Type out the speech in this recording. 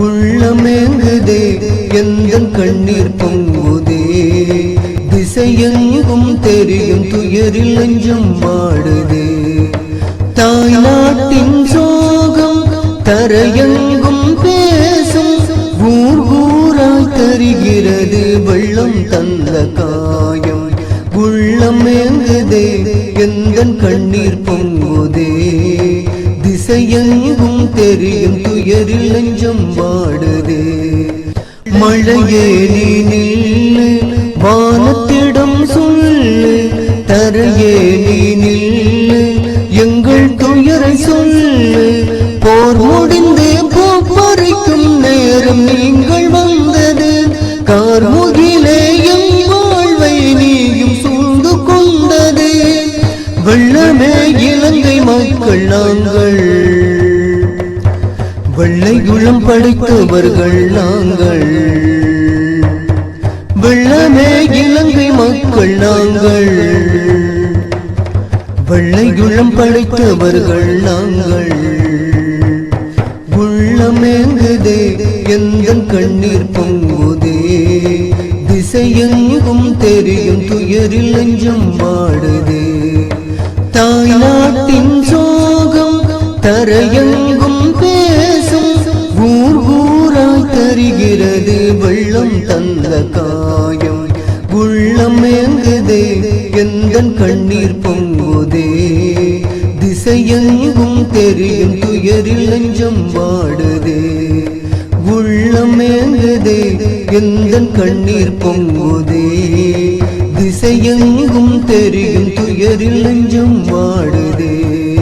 உள்ளமேங்குதே எந்த கண்ணீர் பொங்குதே. திசையெங்கும் தெரியும் துயரில் நெஞ்சம் வாடுதே தாய் நாட்டின் சோகம் தரையெங்கும் பேசும் ஊர் ஊராய் தருகிறது வெள்ளம் தந்த காயம். உள்ளமேங்குதே எங்கள் கண்ணீர் பொங்குதே. திசையெங்கும் தெரியும் துயரில் நெஞ்சம் வாடுது. மழையே நீ நில்லு வானத்திடம் சொல்லு தரையே நீ நில்லு எங்கள் துயரை சொல்லு. போர் முடிந்து பூப்பறிக்கும் நேரம் நீங்கள் இலங்கை மக்கள் நாங்கள். வெள்ளை குளம் படைத்தவர்கள் நாங்கள். வெள்ளமே இலங்கை மக்கள் நாங்கள். வெள்ளை குளம் படைத்தவர்கள் நாங்கள். உள்ளமேங்குதே எந்த கண்ணீர் பொங்குதே. திசையெங்கும் தெரியும் துயரில் நெஞ்சம் வாடுதே தரையெங்கும் பேசும் ஊர் ஊராய் தருகிறது வெள்ளம் தந்த காயம். உள்ளம் ஏங்குதே எந்த கண்ணீர் பொங்குதே. திசையெங்கும் தெரியும் துயரில் நெஞ்சம் வாடுதே. உள்ளம் ஏங்குதே எந்த கண்ணீர் பொங்குதே. திசையெங்கும் தெரியும் துயரில் நெஞ்சம் வாடுதே.